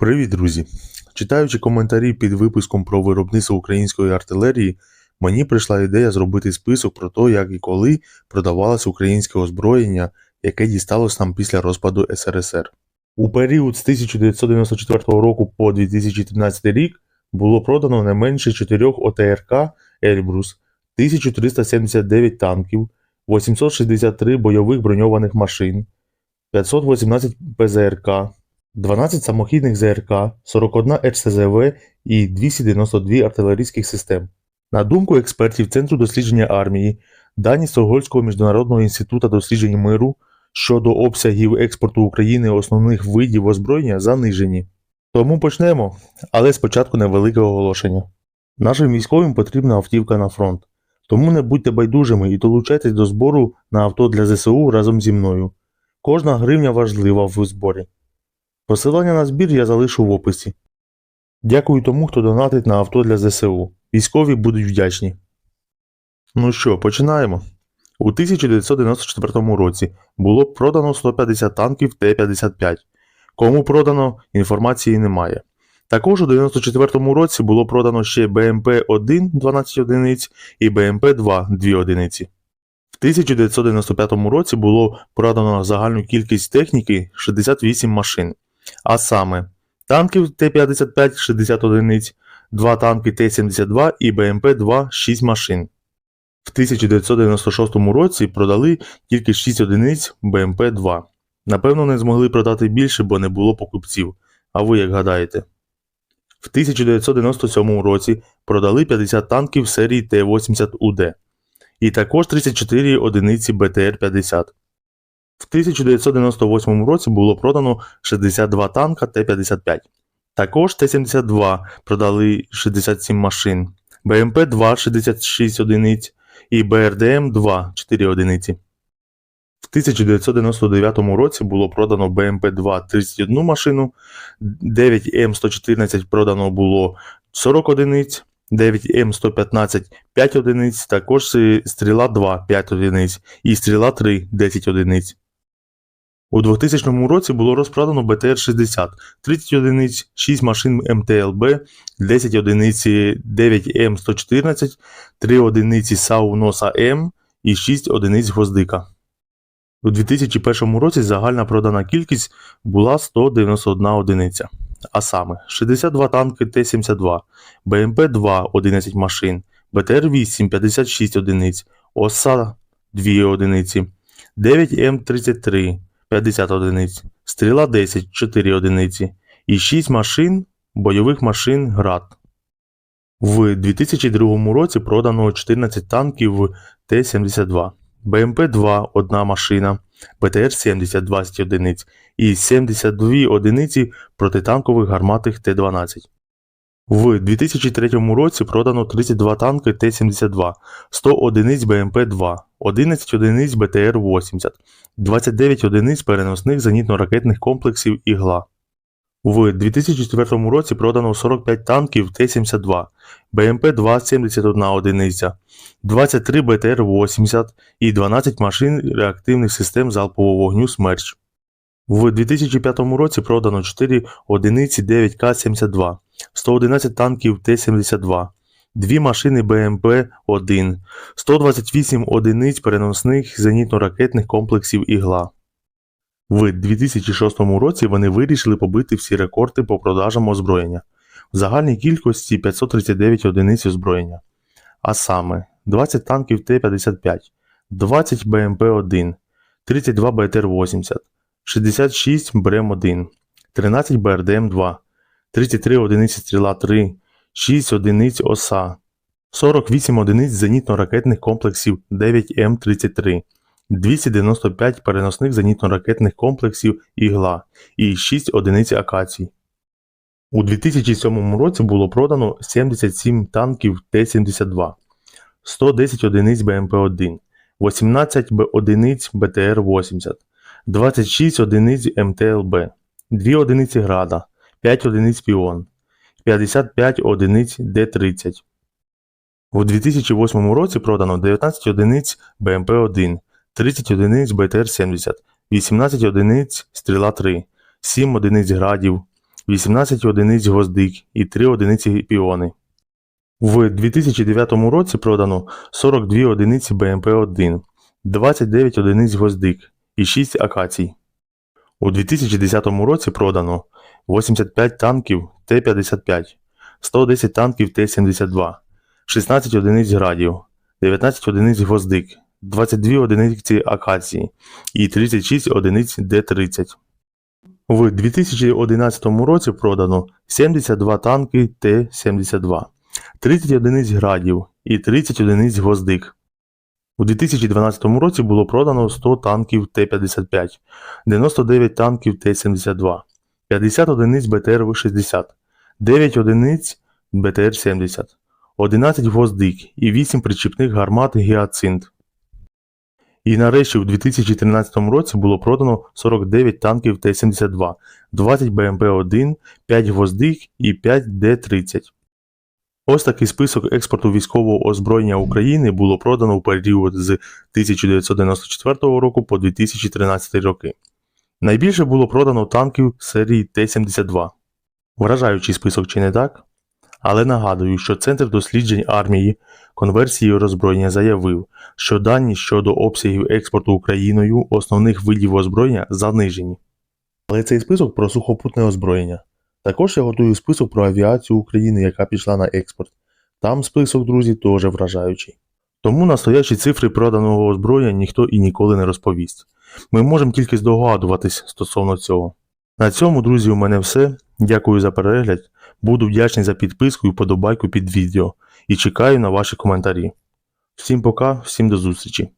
Привіт, друзі! Читаючи коментарі під випуском про виробництво української артилерії, мені прийшла ідея зробити список про те, як і коли продавалось українське озброєння, яке дісталось нам після розпаду СРСР. У період з 1994 року по 2013 рік було продано не менше 4 ОТРК Ельбрус, 1379 танків, 863 бойових броньованих машин, 518 ПЗРК, 12 самохідних ЗРК, 41 РСЗВ і 292 артилерійських систем. На думку експертів Центру дослідження армії, дані Стокгольмського міжнародного інституту досліджень миру щодо обсягів експорту України основних видів озброєння занижені. Тому почнемо, але спочатку невелике оголошення. Нашим військовим потрібна автівка на фронт. Тому не будьте байдужими і долучайтесь до збору на авто для ЗСУ разом зі мною. Кожна гривня важлива в зборі. Посилання на збір я залишу в описі. Дякую тому, хто донатить на авто для ЗСУ. Військові будуть вдячні. Ну що, починаємо. У 1994 році було продано 150 танків Т-55. Кому продано, інформації немає. Також у 1994 році було продано ще БМП-1 12 одиниць і БМП-2 2 одиниці. В 1995 році було продано загальну кількість техніки 68 машин, а саме танків Т-55 60 одиниць, 2 танки Т-72 і БМП-2 6 машин. В 1996 році продали тільки 6 одиниць БМП-2. Напевно, не змогли продати більше, бо не було покупців. А ви як гадаєте? В 1997 році продали 50 танків серії Т-80УД і також 34 одиниці БТР-50. В 1998 році було продано 62 танка Т-55. Також Т-72 продали 67 машин, БМП-2 66 одиниць і БРДМ-2 4 одиниці. В 1999 році було продано БМП-2 31 машину, 9 М114 продано було 40 одиниць, 9 М115 5 одиниць, також стріла 2 5 одиниць і стріла 3 10 одиниць. У 2000 році було розпродано БТР-60, 30 одиниць, 6 машин МТЛБ, 10 одиниць 9 М114, 3 одиниці САУ НОСА М і 6 одиниць гвоздика. У 2001 році загальна продана кількість була 191 одиниця, а саме 62 танки Т-72, БМП-2 11 машин, БТР-8 56 одиниць, ОСА 2 одиниці, 9 М33 50 одиниць, стріла 10 4 одиниці і 6 машин бойових машин ГРАД. В 2002 році продано 14 танків Т-72, БМП-2 – 1 машина, БТР-70 – 20 одиниць і 72 одиниці протитанкових гарматних Т-12. В 2003 році продано 32 танки Т-72, 100 одиниць БМП-2, 11 одиниць БТР-80, 29 одиниць переносних зенітно-ракетних комплексів «Ігла». В 2004 році продано 45 танків Т-72, БМП-2 – 71 одиниця, 23 БТР-80 і 12 машин реактивних систем залпового вогню «Смерч». В 2005 році продано 4 одиниці 9К-72, 111 танків Т-72, 2 машини БМП-1, 128 одиниць переносних зенітно-ракетних комплексів «Ігла». В 2006 році вони вирішили побити всі рекорди по продажам озброєння в загальній кількості 539 одиниць озброєння, а саме 20 танків Т-55, 20 БМП-1, 32 БТР-80, 66 БРЕМ-1, 13 БРДМ-2, 33 одиниці стріла 3, 6 одиниць ОСА, 48 одиниць зенітно-ракетних комплексів 9М33, 295 переносних зенітно-ракетних комплексів «Ігла» і 6 одиниць акацій. У 2007 році було продано 77 танків Т-72, 110 одиниць БМП-1, 18 одиниць БТР-80, 26 одиниць МТЛБ, 2 одиниці Града, 5 одиниць Піон, 55 одиниць Д-30. У 2008 році продано 19 одиниць БМП-1, 30 одиниць БТР-70, 18 одиниць Стріла 3, 7 одиниць Градів, 18 одиниць гвоздик і 3 одиниці піони. В 2009 році продано 42 одиниці БМП-1, 29 одиниць гвоздик і 6 акацій. У 2010 році продано 85 танків Т-55, 110 танків Т-72, 16 одиниць градів, 19 одиниць гвоздик, 22 одиниці акації і 36 одиниць Д-30. В 2011 році продано 72 танки Т-72, 30 одиниць градів і 30 одиниць гвоздик. У 2012 році було продано 100 танків Т-55, 99 танків Т-72, 50 одиниць БТР-60, 9 одиниць БТР-70, 11 гвоздик і 8 причіпних гармат Гіацинт. І нарешті у 2013 році було продано 49 танків Т-72, 20 БМП-1, 5 гвоздик і 5 Д-30. Ось такий список експорту військового озброєння України було продано у період з 1994 року по 2013 роки. Найбільше було продано танків серії Т-72. Вражаючий список чи не так? Але нагадую, що Центр досліджень армії конверсії роззброєння заявив, що дані щодо обсягів експорту Україною основних видів озброєння занижені. Але цей список про сухопутне озброєння. Також я готую список про авіацію України, яка пішла на експорт. Там список, друзі, теж вражаючий. Тому настоячі цифри проданого озброєння ніхто і ніколи не розповість. Ми можемо тільки здогадуватись стосовно цього. На цьому, друзі, у мене все. Дякую за перегляд. Буду вдячний за підписку і вподобайку під відео і чекаю на ваші коментарі. Всім пока, всім до зустрічі!